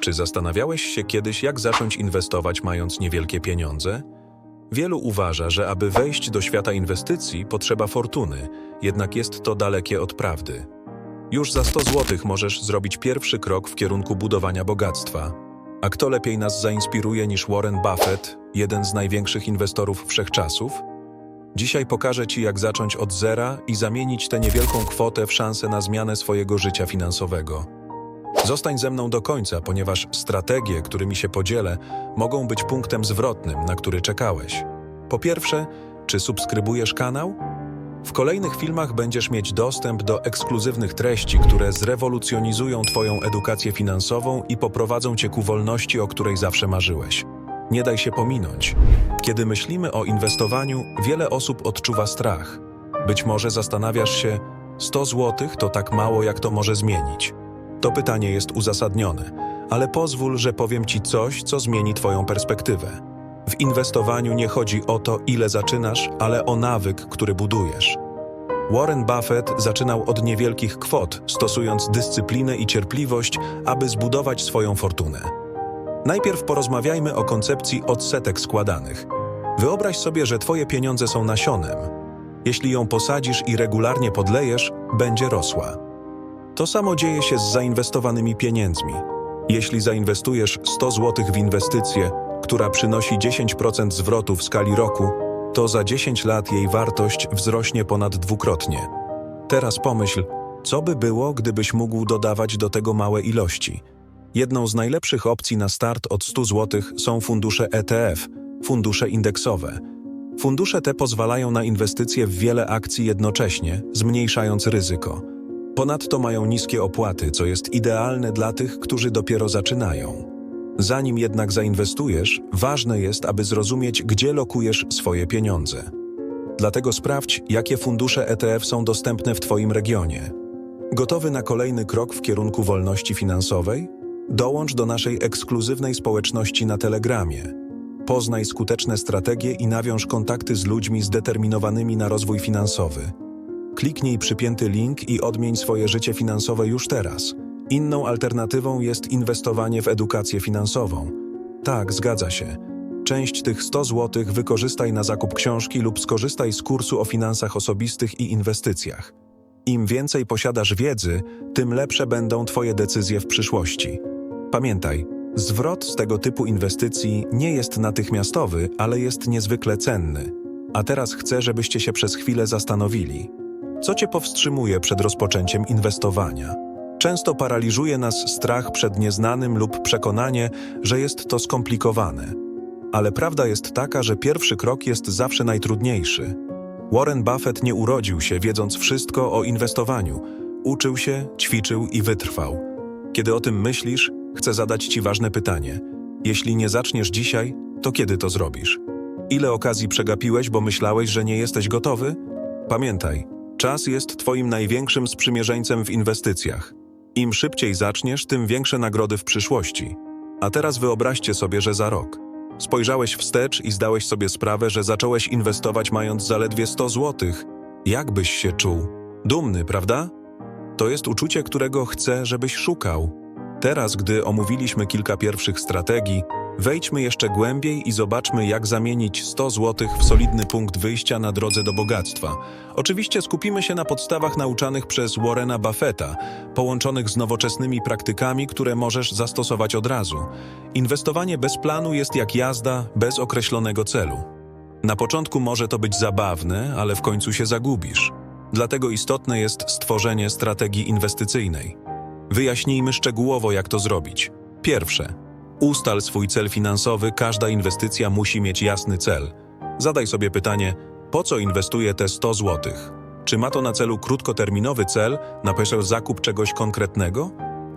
Czy zastanawiałeś się kiedyś, jak zacząć inwestować mając niewielkie pieniądze? Wielu uważa, że aby wejść do świata inwestycji potrzeba fortuny, jednak jest to dalekie od prawdy. Już za 100 zł możesz zrobić pierwszy krok w kierunku budowania bogactwa. A kto lepiej nas zainspiruje niż Warren Buffett, jeden z największych inwestorów wszechczasów? Dzisiaj pokażę Ci, jak zacząć od zera i zamienić tę niewielką kwotę w szansę na zmianę swojego życia finansowego. Zostań ze mną do końca, ponieważ strategie, którymi się podzielę, mogą być punktem zwrotnym, na który czekałeś. Po pierwsze, czy subskrybujesz kanał? W kolejnych filmach będziesz mieć dostęp do ekskluzywnych treści, które zrewolucjonizują Twoją edukację finansową i poprowadzą Cię ku wolności, o której zawsze marzyłeś. Nie daj się pominąć. Kiedy myślimy o inwestowaniu, wiele osób odczuwa strach. Być może zastanawiasz się, 100 zł to tak mało, jak to może zmienić. To pytanie jest uzasadnione, ale pozwól, że powiem Ci coś, co zmieni Twoją perspektywę. W inwestowaniu nie chodzi o to, ile zaczynasz, ale o nawyk, który budujesz. Warren Buffett zaczynał od niewielkich kwot, stosując dyscyplinę i cierpliwość, aby zbudować swoją fortunę. Najpierw porozmawiajmy o koncepcji odsetek składanych. Wyobraź sobie, że Twoje pieniądze są nasionem. Jeśli ją posadzisz i regularnie podlejesz, będzie rosła. To samo dzieje się z zainwestowanymi pieniędzmi. Jeśli zainwestujesz 100 zł w inwestycję, która przynosi 10% zwrotu w skali roku, to za 10 lat jej wartość wzrośnie ponad dwukrotnie. Teraz pomyśl, co by było, gdybyś mógł dodawać do tego małe ilości. Jedną z najlepszych opcji na start od 100 zł są fundusze ETF, fundusze indeksowe. Fundusze te pozwalają na inwestycje w wiele akcji jednocześnie, zmniejszając ryzyko. Ponadto mają niskie opłaty, co jest idealne dla tych, którzy dopiero zaczynają. Zanim jednak zainwestujesz, ważne jest, aby zrozumieć, gdzie lokujesz swoje pieniądze. Dlatego sprawdź, jakie fundusze ETF są dostępne w Twoim regionie. Gotowy na kolejny krok w kierunku wolności finansowej? Dołącz do naszej ekskluzywnej społeczności na Telegramie. Poznaj skuteczne strategie i nawiąż kontakty z ludźmi zdeterminowanymi na rozwój finansowy. Kliknij przypięty link i odmień swoje życie finansowe już teraz. Inną alternatywą jest inwestowanie w edukację finansową. Tak, zgadza się. Część tych 100 zł wykorzystaj na zakup książki lub skorzystaj z kursu o finansach osobistych i inwestycjach. Im więcej posiadasz wiedzy, tym lepsze będą Twoje decyzje w przyszłości. Pamiętaj, zwrot z tego typu inwestycji nie jest natychmiastowy, ale jest niezwykle cenny. A teraz chcę, żebyście się przez chwilę zastanowili. Co Cię powstrzymuje przed rozpoczęciem inwestowania? Często paraliżuje nas strach przed nieznanym lub przekonanie, że jest to skomplikowane. Ale prawda jest taka, że pierwszy krok jest zawsze najtrudniejszy. Warren Buffett nie urodził się wiedząc wszystko o inwestowaniu. Uczył się, ćwiczył i wytrwał. Kiedy o tym myślisz, chcę zadać Ci ważne pytanie. Jeśli nie zaczniesz dzisiaj, to kiedy to zrobisz? Ile okazji przegapiłeś, bo myślałeś, że nie jesteś gotowy? Pamiętaj, czas jest Twoim największym sprzymierzeńcem w inwestycjach. Im szybciej zaczniesz, tym większe nagrody w przyszłości. A teraz wyobraźcie sobie, że za rok. Spojrzałeś wstecz i zdałeś sobie sprawę, że zacząłeś inwestować mając zaledwie 100 zł. Jak byś się czuł? Dumny, prawda? To jest uczucie, którego chcę, żebyś szukał. Teraz, gdy omówiliśmy kilka pierwszych strategii, wejdźmy jeszcze głębiej i zobaczmy, jak zamienić 100 zł w solidny punkt wyjścia na drodze do bogactwa. Oczywiście skupimy się na podstawach nauczanych przez Warrena Buffetta, połączonych z nowoczesnymi praktykami, które możesz zastosować od razu. Inwestowanie bez planu jest jak jazda bez określonego celu. Na początku może to być zabawne, ale w końcu się zagubisz. Dlatego istotne jest stworzenie strategii inwestycyjnej. Wyjaśnijmy szczegółowo, jak to zrobić. Pierwsze. Ustal swój cel finansowy, każda inwestycja musi mieć jasny cel. Zadaj sobie pytanie, po co inwestuję te 100 zł? Czy ma to na celu krótkoterminowy cel, na przykład zakup czegoś konkretnego?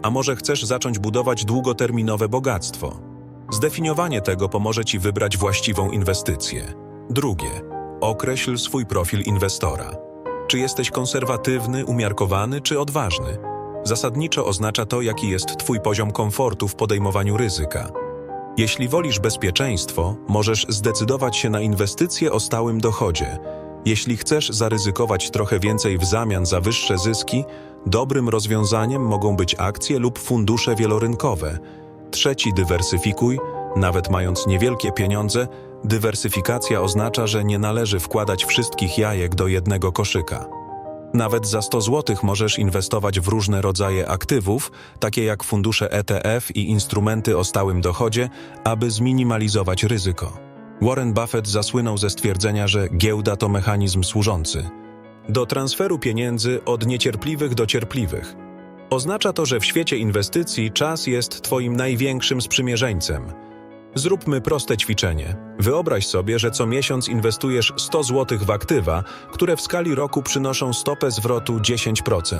A może chcesz zacząć budować długoterminowe bogactwo? Zdefiniowanie tego pomoże Ci wybrać właściwą inwestycję. Drugie. Określ swój profil inwestora. Czy jesteś konserwatywny, umiarkowany czy odważny? Zasadniczo oznacza to, jaki jest Twój poziom komfortu w podejmowaniu ryzyka. Jeśli wolisz bezpieczeństwo, możesz zdecydować się na inwestycje o stałym dochodzie. Jeśli chcesz zaryzykować trochę więcej w zamian za wyższe zyski, dobrym rozwiązaniem mogą być akcje lub fundusze wielorynkowe. Trzeci dywersyfikuj, nawet mając niewielkie pieniądze, dywersyfikacja oznacza, że nie należy wkładać wszystkich jajek do jednego koszyka. Nawet za 100 zł możesz inwestować w różne rodzaje aktywów, takie jak fundusze ETF i instrumenty o stałym dochodzie, aby zminimalizować ryzyko. Warren Buffett zasłynął ze stwierdzenia, że giełda to mechanizm służący do transferu pieniędzy od niecierpliwych do cierpliwych. Oznacza to, że w świecie inwestycji czas jest Twoim największym sprzymierzeńcem. Zróbmy proste ćwiczenie. Wyobraź sobie, że co miesiąc inwestujesz 100 zł w aktywa, które w skali roku przynoszą stopę zwrotu 10%.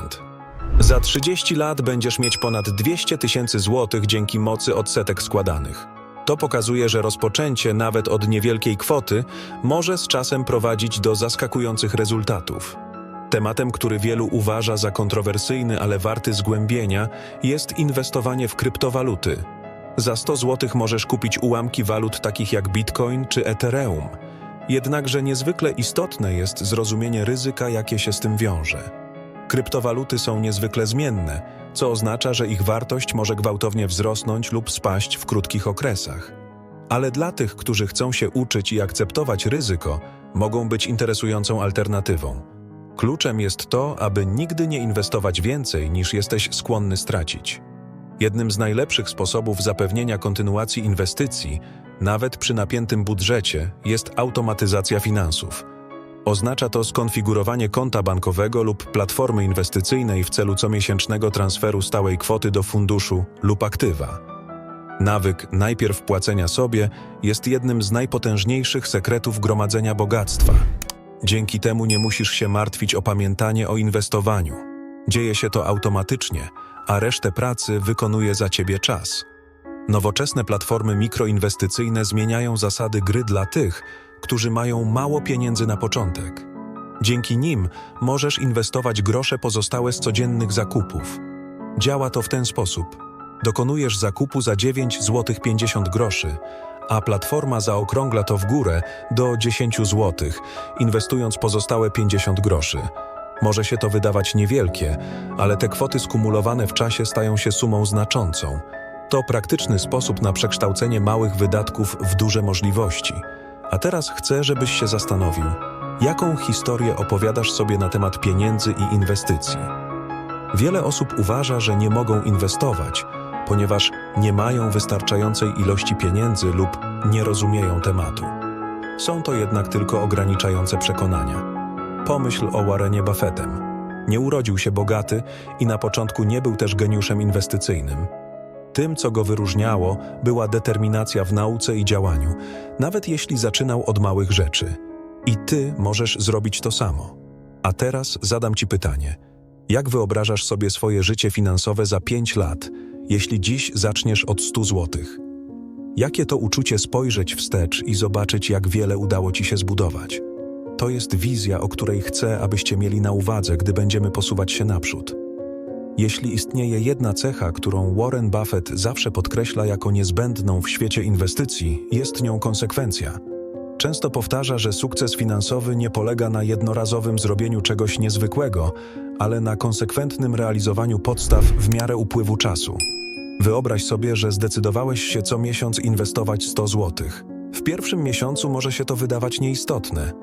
Za 30 lat będziesz mieć ponad 200 tysięcy złotych dzięki mocy odsetek składanych. To pokazuje, że rozpoczęcie nawet od niewielkiej kwoty może z czasem prowadzić do zaskakujących rezultatów. Tematem, który wielu uważa za kontrowersyjny, ale warty zgłębienia, jest inwestowanie w kryptowaluty. Za 100 zł możesz kupić ułamki walut takich jak Bitcoin czy Ethereum. Jednakże niezwykle istotne jest zrozumienie ryzyka, jakie się z tym wiąże. Kryptowaluty są niezwykle zmienne, co oznacza, że ich wartość może gwałtownie wzrosnąć lub spaść w krótkich okresach. Ale dla tych, którzy chcą się uczyć i akceptować ryzyko, mogą być interesującą alternatywą. Kluczem jest to, aby nigdy nie inwestować więcej niż jesteś skłonny stracić. Jednym z najlepszych sposobów zapewnienia kontynuacji inwestycji, nawet przy napiętym budżecie, jest automatyzacja finansów. Oznacza to skonfigurowanie konta bankowego lub platformy inwestycyjnej w celu comiesięcznego transferu stałej kwoty do funduszu lub aktywa. Nawyk najpierw płacenia sobie jest jednym z najpotężniejszych sekretów gromadzenia bogactwa. Dzięki temu nie musisz się martwić o pamiętanie o inwestowaniu. Dzieje się to automatycznie, a resztę pracy wykonuje za ciebie czas. Nowoczesne platformy mikroinwestycyjne zmieniają zasady gry dla tych, którzy mają mało pieniędzy na początek. Dzięki nim możesz inwestować grosze pozostałe z codziennych zakupów. Działa to w ten sposób. Dokonujesz zakupu za 9 zł 50 groszy, a platforma zaokrągla to w górę do 10 zł, inwestując pozostałe 50 groszy. Może się to wydawać niewielkie, ale te kwoty skumulowane w czasie stają się sumą znaczącą. To praktyczny sposób na przekształcenie małych wydatków w duże możliwości. A teraz chcę, żebyś się zastanowił, jaką historię opowiadasz sobie na temat pieniędzy i inwestycji. Wiele osób uważa, że nie mogą inwestować, ponieważ nie mają wystarczającej ilości pieniędzy lub nie rozumieją tematu. Są to jednak tylko ograniczające przekonania. Pomyśl o Warrenie Buffettem. Nie urodził się bogaty i na początku nie był też geniuszem inwestycyjnym. Tym, co go wyróżniało, była determinacja w nauce i działaniu, nawet jeśli zaczynał od małych rzeczy. I ty możesz zrobić to samo. A teraz zadam ci pytanie. Jak wyobrażasz sobie swoje życie finansowe za 5 lat, jeśli dziś zaczniesz od 100 złotych? Jakie to uczucie spojrzeć wstecz i zobaczyć, jak wiele udało ci się zbudować? To jest wizja, o której chcę, abyście mieli na uwadze, gdy będziemy posuwać się naprzód. Jeśli istnieje jedna cecha, którą Warren Buffett zawsze podkreśla jako niezbędną w świecie inwestycji, jest nią konsekwencja. Często powtarza, że sukces finansowy nie polega na jednorazowym zrobieniu czegoś niezwykłego, ale na konsekwentnym realizowaniu podstaw w miarę upływu czasu. Wyobraź sobie, że zdecydowałeś się co miesiąc inwestować 100 zł. W pierwszym miesiącu może się to wydawać nieistotne,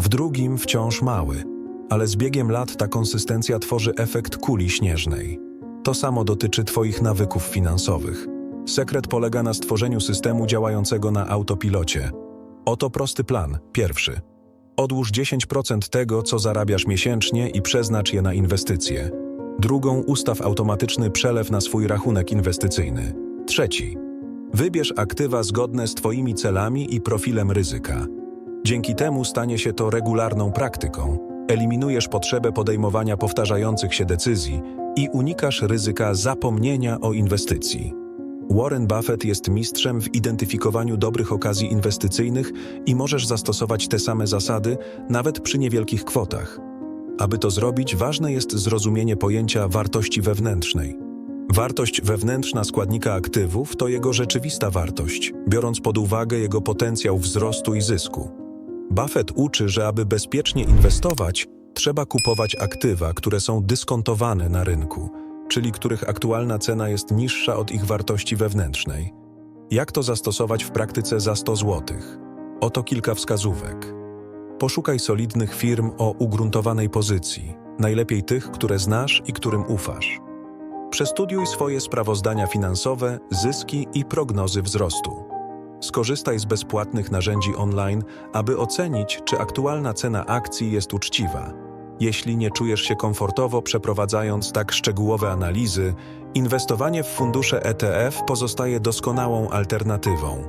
w drugim wciąż mały, ale z biegiem lat ta konsystencja tworzy efekt kuli śnieżnej. To samo dotyczy Twoich nawyków finansowych. Sekret polega na stworzeniu systemu działającego na autopilocie. Oto prosty plan. Pierwszy. Odłóż 10% tego, co zarabiasz miesięcznie i przeznacz je na inwestycje. Drugą ustaw automatyczny przelew na swój rachunek inwestycyjny. Trzeci. Wybierz aktywa zgodne z Twoimi celami i profilem ryzyka. Dzięki temu stanie się to regularną praktyką. Eliminujesz potrzebę podejmowania powtarzających się decyzji i unikasz ryzyka zapomnienia o inwestycji. Warren Buffett jest mistrzem w identyfikowaniu dobrych okazji inwestycyjnych i możesz zastosować te same zasady nawet przy niewielkich kwotach. Aby to zrobić, ważne jest zrozumienie pojęcia wartości wewnętrznej. Wartość wewnętrzna składnika aktywów to jego rzeczywista wartość, biorąc pod uwagę jego potencjał wzrostu i zysku. Buffett uczy, że aby bezpiecznie inwestować, trzeba kupować aktywa, które są dyskontowane na rynku. czyli których aktualna cena jest niższa od ich wartości wewnętrznej. Jak to zastosować w praktyce za 100 zł? Oto kilka wskazówek. Poszukaj solidnych firm o ugruntowanej pozycji, najlepiej tych, które znasz i którym ufasz. Przestudiuj swoje sprawozdania finansowe, zyski i prognozy wzrostu. Skorzystaj z bezpłatnych narzędzi online, aby ocenić, czy aktualna cena akcji jest uczciwa. Jeśli nie czujesz się komfortowo przeprowadzając tak szczegółowe analizy, inwestowanie w fundusze ETF pozostaje doskonałą alternatywą.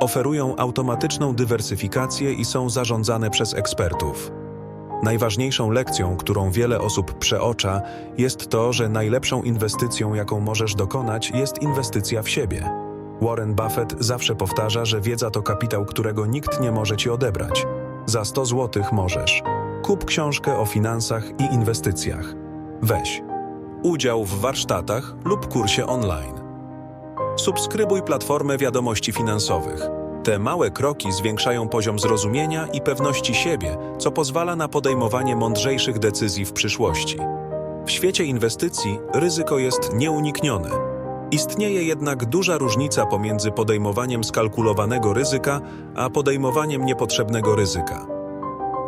Oferują automatyczną dywersyfikację i są zarządzane przez ekspertów. Najważniejszą lekcją, którą wiele osób przeocza, jest to, że najlepszą inwestycją, jaką możesz dokonać, jest inwestycja w siebie. Warren Buffett zawsze powtarza, że wiedza to kapitał, którego nikt nie może ci odebrać. Za 100 zł możesz. Kup książkę o finansach i inwestycjach. Weź. Udział w warsztatach lub kursie online. Subskrybuj platformę wiadomości finansowych. Te małe kroki zwiększają poziom zrozumienia i pewności siebie, co pozwala na podejmowanie mądrzejszych decyzji w przyszłości. W świecie inwestycji ryzyko jest nieuniknione. Istnieje jednak duża różnica pomiędzy podejmowaniem skalkulowanego ryzyka a podejmowaniem niepotrzebnego ryzyka.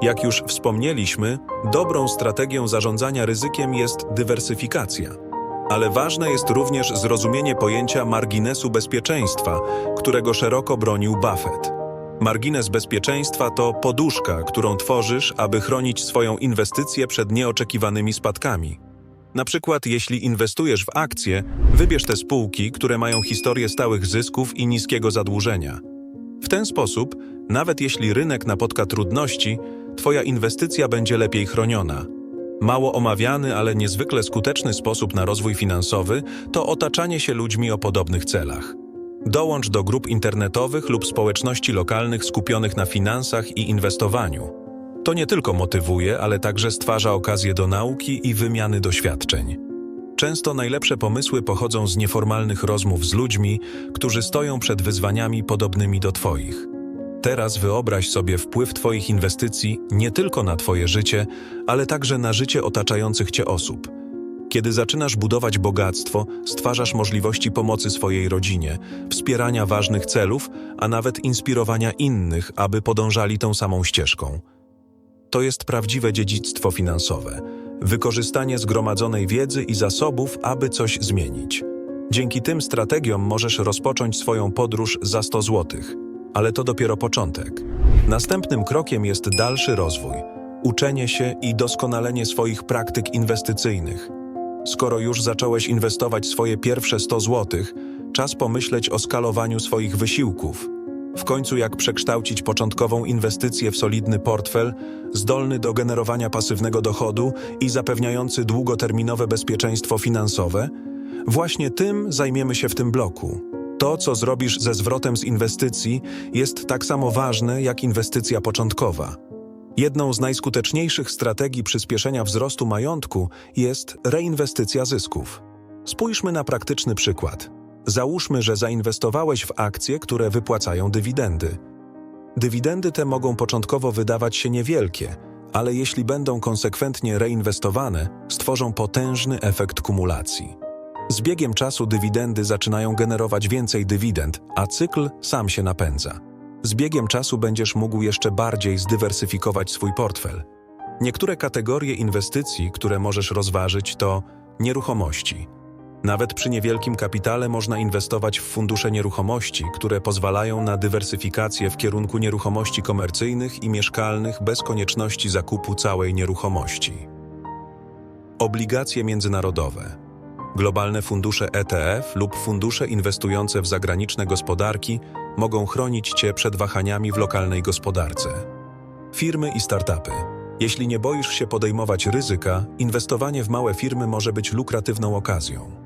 Jak już wspomnieliśmy, dobrą strategią zarządzania ryzykiem jest dywersyfikacja. Ale ważne jest również zrozumienie pojęcia marginesu bezpieczeństwa, którego szeroko bronił Buffett. Margines bezpieczeństwa to poduszka, którą tworzysz, aby chronić swoją inwestycję przed nieoczekiwanymi spadkami. Na przykład, jeśli inwestujesz w akcje, wybierz te spółki, które mają historię stałych zysków i niskiego zadłużenia. W ten sposób, nawet jeśli rynek napotka trudności, Twoja inwestycja będzie lepiej chroniona. Mało omawiany, ale niezwykle skuteczny sposób na rozwój finansowy to otaczanie się ludźmi o podobnych celach. Dołącz do grup internetowych lub społeczności lokalnych skupionych na finansach i inwestowaniu. To nie tylko motywuje, ale także stwarza okazję do nauki i wymiany doświadczeń. Często najlepsze pomysły pochodzą z nieformalnych rozmów z ludźmi, którzy stoją przed wyzwaniami podobnymi do Twoich. Teraz wyobraź sobie wpływ Twoich inwestycji nie tylko na Twoje życie, ale także na życie otaczających Cię osób. Kiedy zaczynasz budować bogactwo, stwarzasz możliwości pomocy swojej rodzinie, wspierania ważnych celów, a nawet inspirowania innych, aby podążali tą samą ścieżką. To jest prawdziwe dziedzictwo finansowe wykorzystanie zgromadzonej wiedzy i zasobów, aby coś zmienić. Dzięki tym strategiom możesz rozpocząć swoją podróż za 100 złotych ale to dopiero początek. Następnym krokiem jest dalszy rozwój, uczenie się i doskonalenie swoich praktyk inwestycyjnych. Skoro już zacząłeś inwestować swoje pierwsze 100 zł, czas pomyśleć o skalowaniu swoich wysiłków. W końcu jak przekształcić początkową inwestycję w solidny portfel, zdolny do generowania pasywnego dochodu i zapewniający długoterminowe bezpieczeństwo finansowe? Właśnie tym zajmiemy się w tym bloku. To, co zrobisz ze zwrotem z inwestycji, jest tak samo ważne jak inwestycja początkowa. Jedną z najskuteczniejszych strategii przyspieszenia wzrostu majątku jest reinwestycja zysków. Spójrzmy na praktyczny przykład. Załóżmy, że zainwestowałeś w akcje, które wypłacają dywidendy. Dywidendy te mogą początkowo wydawać się niewielkie, ale jeśli będą konsekwentnie reinwestowane, stworzą potężny efekt kumulacji. Z biegiem czasu dywidendy zaczynają generować więcej dywidend, a cykl sam się napędza. Z biegiem czasu będziesz mógł jeszcze bardziej zdywersyfikować swój portfel. Niektóre kategorie inwestycji, które możesz rozważyć, to nieruchomości. Nawet przy niewielkim kapitale można inwestować w fundusze nieruchomości, które pozwalają na dywersyfikację w kierunku nieruchomości komercyjnych i mieszkalnych bez konieczności zakupu całej nieruchomości. Obligacje międzynarodowe. Globalne fundusze ETF lub fundusze inwestujące w zagraniczne gospodarki mogą chronić Cię przed wahaniami w lokalnej gospodarce. Firmy i startupy. Jeśli nie boisz się podejmować ryzyka, inwestowanie w małe firmy może być lukratywną okazją.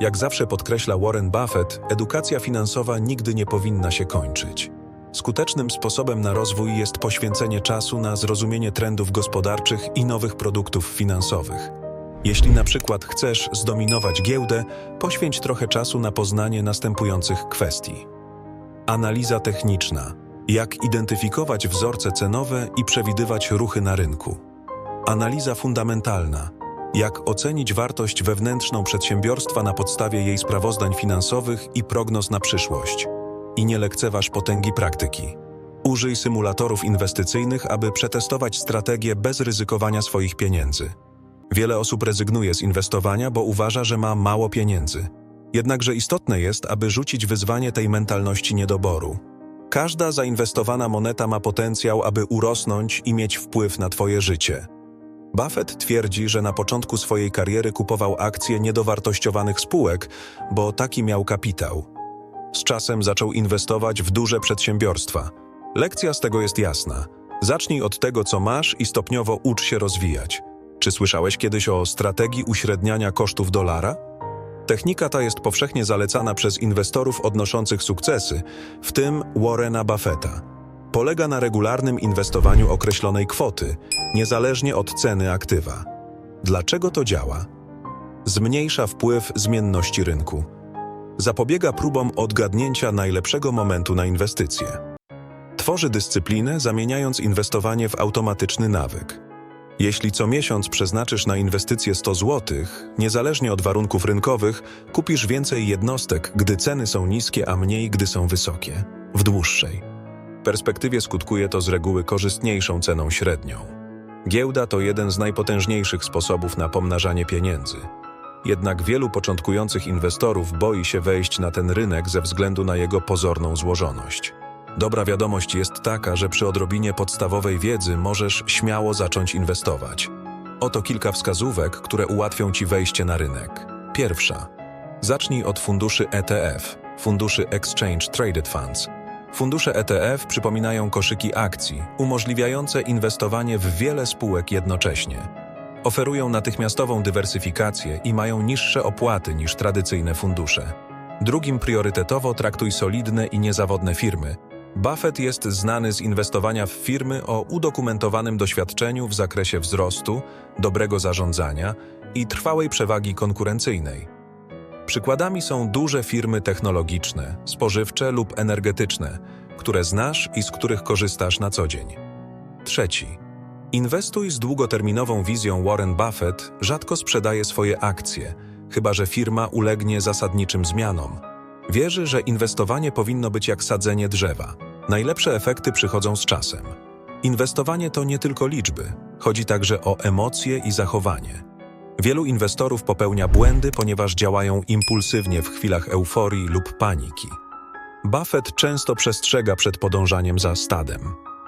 Jak zawsze podkreśla Warren Buffett, edukacja finansowa nigdy nie powinna się kończyć. Skutecznym sposobem na rozwój jest poświęcenie czasu na zrozumienie trendów gospodarczych i nowych produktów finansowych. Jeśli na przykład chcesz zdominować giełdę, poświęć trochę czasu na poznanie następujących kwestii. Analiza techniczna. Jak identyfikować wzorce cenowe i przewidywać ruchy na rynku. Analiza fundamentalna. Jak ocenić wartość wewnętrzną przedsiębiorstwa na podstawie jej sprawozdań finansowych i prognoz na przyszłość? I nie lekceważ potęgi praktyki. Użyj symulatorów inwestycyjnych, aby przetestować strategię bez ryzykowania swoich pieniędzy. Wiele osób rezygnuje z inwestowania, bo uważa, że ma mało pieniędzy. Jednakże istotne jest, aby rzucić wyzwanie tej mentalności niedoboru. Każda zainwestowana moneta ma potencjał, aby urosnąć i mieć wpływ na Twoje życie. Buffett twierdzi, że na początku swojej kariery kupował akcje niedowartościowanych spółek, bo taki miał kapitał. Z czasem zaczął inwestować w duże przedsiębiorstwa. Lekcja z tego jest jasna. Zacznij od tego, co masz i stopniowo ucz się rozwijać. Czy słyszałeś kiedyś o strategii uśredniania kosztów dolara? Technika ta jest powszechnie zalecana przez inwestorów odnoszących sukcesy, w tym Warrena Buffetta. Polega na regularnym inwestowaniu określonej kwoty, niezależnie od ceny aktywa. Dlaczego to działa? Zmniejsza wpływ zmienności rynku. Zapobiega próbom odgadnięcia najlepszego momentu na inwestycje. Tworzy dyscyplinę, zamieniając inwestowanie w automatyczny nawyk. Jeśli co miesiąc przeznaczysz na inwestycje 100 zł, niezależnie od warunków rynkowych, kupisz więcej jednostek, gdy ceny są niskie, a mniej, gdy są wysokie. W dłuższej perspektywie skutkuje to z reguły korzystniejszą ceną średnią. Giełda to jeden z najpotężniejszych sposobów na pomnażanie pieniędzy. Jednak wielu początkujących inwestorów boi się wejść na ten rynek ze względu na jego pozorną złożoność. Dobra wiadomość jest taka, że przy odrobinie podstawowej wiedzy możesz śmiało zacząć inwestować. Oto kilka wskazówek, które ułatwią Ci wejście na rynek. Pierwsza. Zacznij od funduszy ETF, funduszy Exchange Traded Funds. Fundusze ETF przypominają koszyki akcji, umożliwiające inwestowanie w wiele spółek jednocześnie. Oferują natychmiastową dywersyfikację i mają niższe opłaty niż tradycyjne fundusze. Drugim priorytetowo traktuj solidne i niezawodne firmy. Buffett jest znany z inwestowania w firmy o udokumentowanym doświadczeniu w zakresie wzrostu, dobrego zarządzania i trwałej przewagi konkurencyjnej. Przykładami są duże firmy technologiczne, spożywcze lub energetyczne, które znasz i z których korzystasz na co dzień. Trzeci. Inwestuj z długoterminową wizją Warren Buffett rzadko sprzedaje swoje akcje, chyba że firma ulegnie zasadniczym zmianom. Wierzy, że inwestowanie powinno być jak sadzenie drzewa. Najlepsze efekty przychodzą z czasem. Inwestowanie to nie tylko liczby, chodzi także o emocje i zachowanie. Wielu inwestorów popełnia błędy, ponieważ działają impulsywnie w chwilach euforii lub paniki. Buffett często przestrzega przed podążaniem za stadem.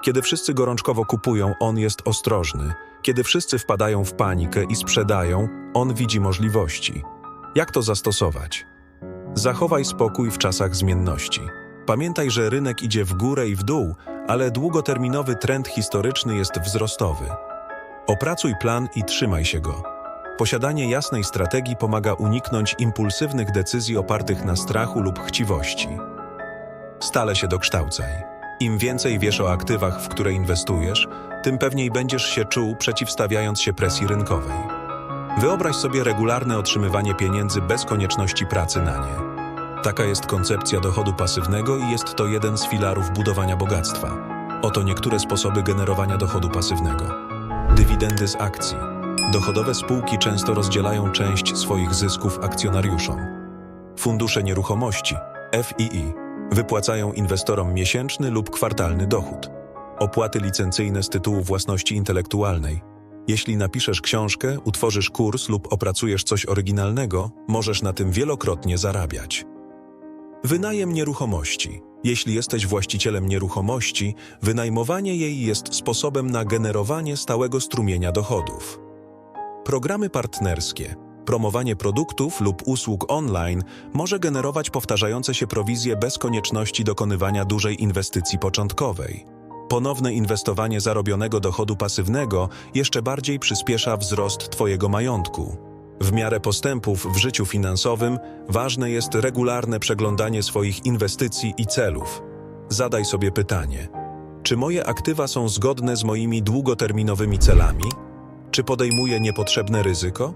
Kiedy wszyscy gorączkowo kupują, on jest ostrożny. Kiedy wszyscy wpadają w panikę i sprzedają, on widzi możliwości. Jak to zastosować? Zachowaj spokój w czasach zmienności. Pamiętaj, że rynek idzie w górę i w dół, ale długoterminowy trend historyczny jest wzrostowy. Opracuj plan i trzymaj się go. Posiadanie jasnej strategii pomaga uniknąć impulsywnych decyzji opartych na strachu lub chciwości. Stale się dokształcaj. Im więcej wiesz o aktywach, w które inwestujesz, tym pewniej będziesz się czuł przeciwstawiając się presji rynkowej. Wyobraź sobie regularne otrzymywanie pieniędzy bez konieczności pracy na nie. Taka jest koncepcja dochodu pasywnego i jest to jeden z filarów budowania bogactwa. Oto niektóre sposoby generowania dochodu pasywnego. Dywidendy z akcji. Dochodowe spółki często rozdzielają część swoich zysków akcjonariuszom. Fundusze nieruchomości FII wypłacają inwestorom miesięczny lub kwartalny dochód. Opłaty licencyjne z tytułu własności intelektualnej. Jeśli napiszesz książkę, utworzysz kurs lub opracujesz coś oryginalnego, możesz na tym wielokrotnie zarabiać. Wynajem nieruchomości. Jeśli jesteś właścicielem nieruchomości, wynajmowanie jej jest sposobem na generowanie stałego strumienia dochodów. Programy partnerskie. Promowanie produktów lub usług online może generować powtarzające się prowizje bez konieczności dokonywania dużej inwestycji początkowej. Ponowne inwestowanie zarobionego dochodu pasywnego jeszcze bardziej przyspiesza wzrost Twojego majątku. W miarę postępów w życiu finansowym ważne jest regularne przeglądanie swoich inwestycji i celów. Zadaj sobie pytanie: czy moje aktywa są zgodne z moimi długoterminowymi celami? Czy podejmuję niepotrzebne ryzyko?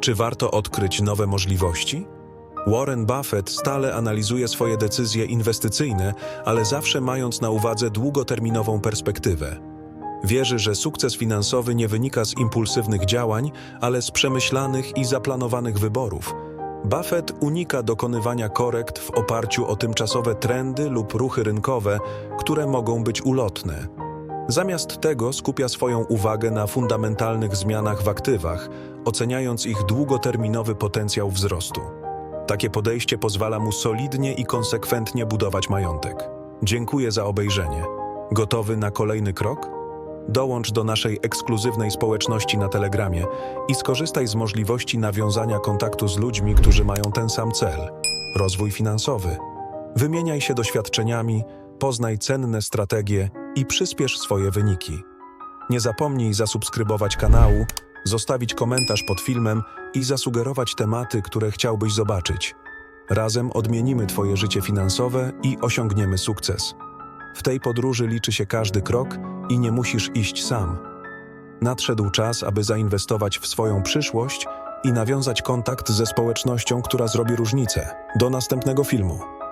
Czy warto odkryć nowe możliwości? Warren Buffett stale analizuje swoje decyzje inwestycyjne, ale zawsze mając na uwadze długoterminową perspektywę. Wierzy, że sukces finansowy nie wynika z impulsywnych działań, ale z przemyślanych i zaplanowanych wyborów. Buffett unika dokonywania korekt w oparciu o tymczasowe trendy lub ruchy rynkowe, które mogą być ulotne. Zamiast tego skupia swoją uwagę na fundamentalnych zmianach w aktywach, oceniając ich długoterminowy potencjał wzrostu. Takie podejście pozwala mu solidnie i konsekwentnie budować majątek. Dziękuję za obejrzenie. Gotowy na kolejny krok? Dołącz do naszej ekskluzywnej społeczności na Telegramie i skorzystaj z możliwości nawiązania kontaktu z ludźmi, którzy mają ten sam cel rozwój finansowy. Wymieniaj się doświadczeniami, poznaj cenne strategie i przyspiesz swoje wyniki. Nie zapomnij zasubskrybować kanału, zostawić komentarz pod filmem i zasugerować tematy, które chciałbyś zobaczyć. Razem odmienimy Twoje życie finansowe i osiągniemy sukces. W tej podróży liczy się każdy krok i nie musisz iść sam. Nadszedł czas, aby zainwestować w swoją przyszłość i nawiązać kontakt ze społecznością, która zrobi różnicę. Do następnego filmu.